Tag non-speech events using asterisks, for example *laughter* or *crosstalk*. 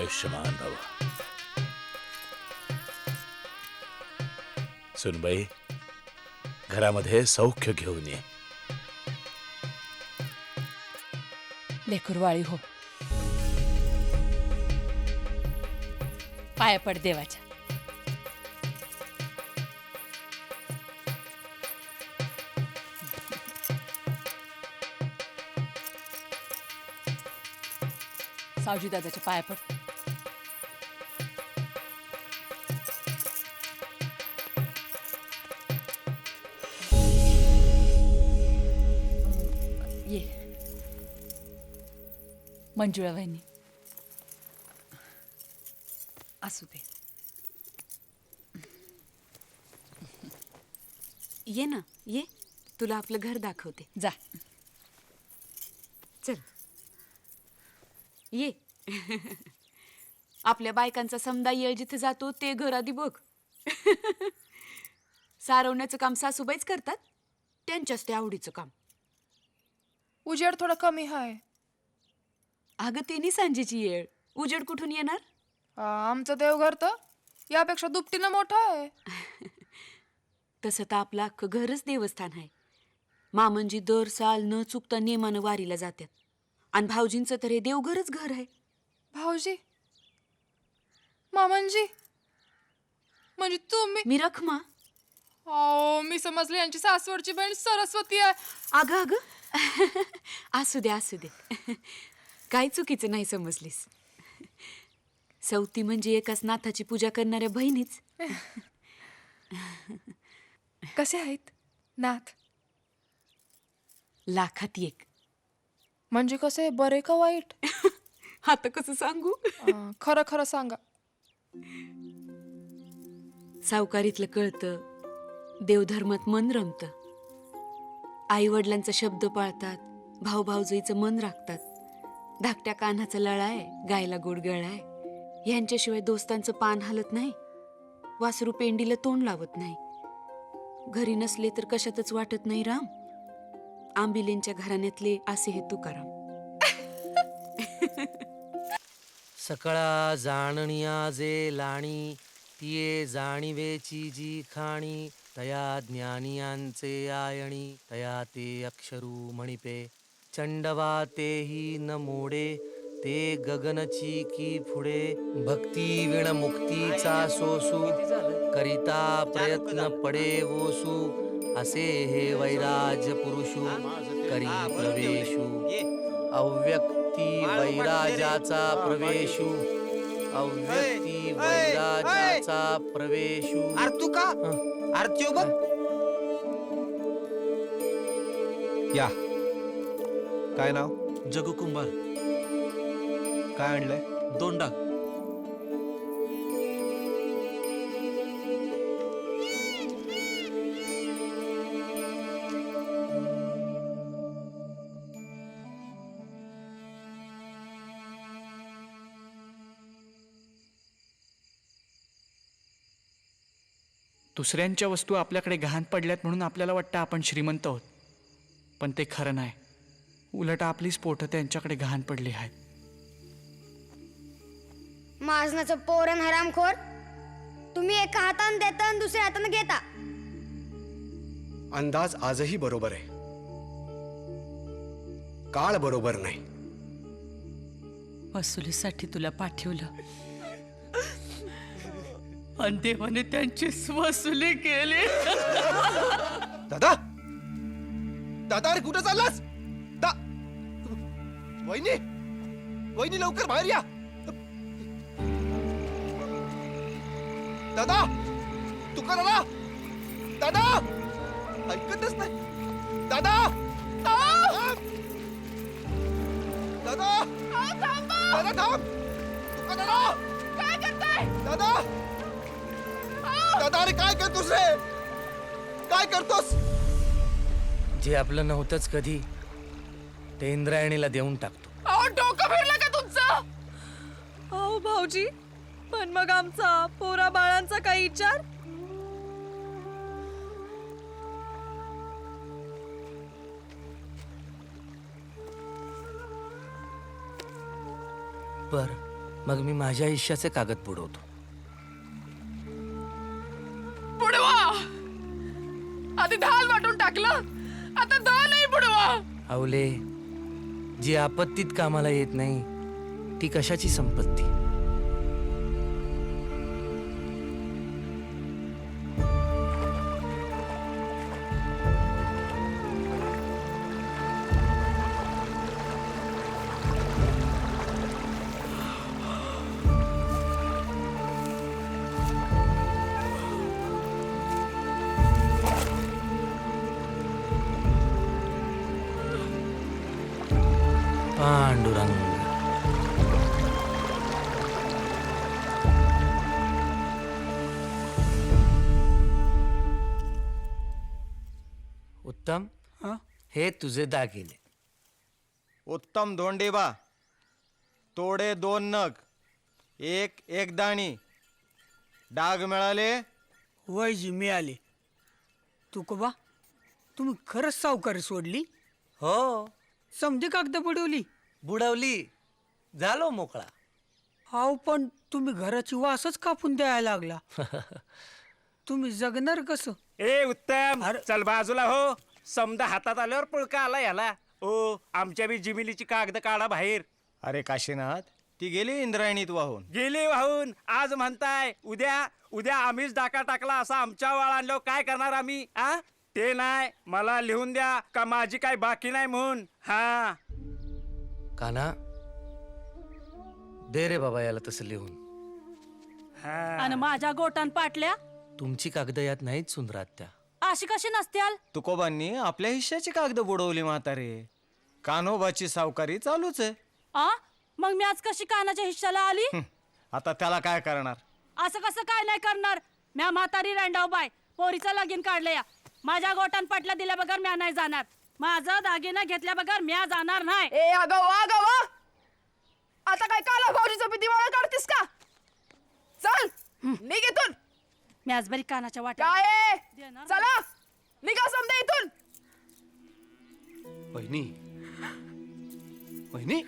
आयुष्यमान भव सुनबाई घरामध्ये सौख्य घेऊन ये. लेकुरवाळी हो. पाया पड देवाच्या. सावजी दादाच्या पाया पड. मंजुळा वहिनी. असू दे. ये ना ये. तुला आपलं घर दाखवते. जा. चल. ये. आपल्या बायकांचा समदा येळ जिथे जातो ते घर आधी बघ. सारवण्याचं काम सासूबाईच करतात त्यांच्याच ते आवडीचं काम. उजेड थोडा कमी आहे अगं ते नाही सांजेची येळ. उजेड कुठून येणार? आमचं देवघर तर यापेक्षा दुपटीनं मोठं आहे. *laughs* तसं तर आपलं अख्खं घरच देवस्थान आहे. मामंजी दर साल न चुकता नेमानं वारीला जातात आणि भाऊजींचं तर हे देवघरच घर आहे. भाऊजी? मामनजी म्हणजे तुम्ही? मी रखमा. अहो मी समजले यांची सासवडची बहीण सरस्वती आहे. अगं अगं. *laughs* असू दे असू दे. *laughs* काय चुकीचं नाही समजलीस. सवती म्हणजे एकाच नाथाची पूजा करणाऱ्या बहिणीच. कसे आहेत नाथ? लाखात एक. म्हणजे कसे बरे का वाईट? आता कसं सांगू? अं, खरं खरं सांगा. सावकारीतलं कळतं देवधर्मात मन रमतं. आई वडिलांचा शब्द पाळतात भाऊ भाऊजाईचं मन राखतात. धाकट्या कान्हाचं लळा आहे गायला गोडगळा आहे ह्यांच्याशिवाय दोस्तांचं पान हलत नाही. वासरू पेंडीला तोंड लावत नाही. घरी नसले तर कशातच वाटत नाही राम. आंबिलेंच्या घराण्यातले असे हे तुकाराम. सकळा जाणनिया जे लाणी तिये जाणीवेची जी खाणी तया ज्ञानियांचे आयणी तया ते अक्षरू म्हणिपे चंडवा तेही न मोडे ते गगनची की पुढे भक्ती विण मुक्तीचा सोसू करिता प्रयत्न पडे वोसू असे हे वैराज पुरुषू करी प्रवेशू. अव्यक्ती वैराजाचा प्रवेशू. अव्यक्ती वैराजाचा प्रवेशू. तू का? हं. अरे त्यो बघ. या. काय नाव? जगू कुंभार काय आणलंय? दोन डाग दुसऱ्यांच्या वस्तू आपल्याकडे गहाण पडल्यात म्हणून आपल्याला वाटतं आपण श्रीमंत आहोत. पण ते खरं नाही. उलट आपलीच पोटं त्यांच्याकडे गहाण पडली आहेत. माजनाचं पोरण हरामखोर? तुम्ही एका हातानं देता आणि दुसऱ्या हातानं घेता. अंदाज आजही बरोबर आहे. काळ बरोबर नाही. वसुलीसाठी तुला पाठवलं. आणि देवाने त्यांची वसुली केली. दादा! दादा अरे कुठे चाललास? वहिनी वहिनी लवकर बाहेर या. दादा तुका दादा दादा ऐकतच नाही. दादा दादा दादा थांब. तुका दादा काय करताय दादा दादा अरे काय करतोस रे? काय करतोस? जे आपलं नव्हतंच कधी ते इंद्रायणीला देऊन टाकतो. अहो डोकं फिरलं का तुमचं? हो भाऊजी पण मग आमचा पोरा बाळांचा काही विचार? बर मग मी माझ्या आयुष्याचे कागद बुडवतो. बुडवा! आधी धाल वाटून टाकलं आता धालही बुडवा! आवले जी आपत्तीत कामाला येत नाही ती कशाची संपत्ती? पांडुरंग. उत्तम हे? तुझे दागिने. उत्तम धोंडेबा तोडे दोन नग एक एक दाणी डाग मिळाले? वयजी मिळाले. तुकोबा तुम्ही खरंच सावकारी सोडली? हो. समधी कागद पडवली बुडवली. झालो मोकळा. हाव पण तुम्ही घराची वासच कापून द्यायला लागला. *laughs* तुम्ही जगणार कसं? ए उत्तम! चल बाजूला हो. समजा हातात आल्यावर पुळका आला याला. ओ आमच्या बी जिमिलीची कागद काढा बाहेर. अरे काशीनाथ ती गेली इंद्रायणीत वाहून. गेली वाहून. आज म्हणताय उद्या उद्या आम्हीच डाका टाकला असा आमच्या वाळ आणल्यावर काय करणार आम्ही आ? ते नाही मला लिहून द्या का माझी काय बाकी नाही म्हणून. हा. काना? दे रे बाबा याला तसं लिहून. आणि माझ्या गोटान पाटल्या? तुमची कागद यात नाहीत सुंदरात त्या अशी कशी नसत्याल? तुकोबांनी आपल्या हिश्श्याची कागद बुडवली म्हातारे. कान्होबाची सावकारी चालूच आहे. आ? मग मी आज कशी कानाच्या हिश्श्याला आली? हं, आता त्याला काय करणार? असं कसं काय नाही करणार? म्या म्हातारी रांडाव बाय. पोरीचं लगीन काढलं या. माझ्या गोटान पाटल्या दिल्या बगर म्या नाही जाणार. माझं दागिना घेतल्या बगर म्या जाणार नाही. ए अगं वा ग वा आता काय काला भाऊजीचं भीती मला काढतीस का? चल निघ इथून. मी आज बरी कानाच्या वाट्या काय आहे? देणार चला निघा समजा इथून. वहिनी. वहिनी.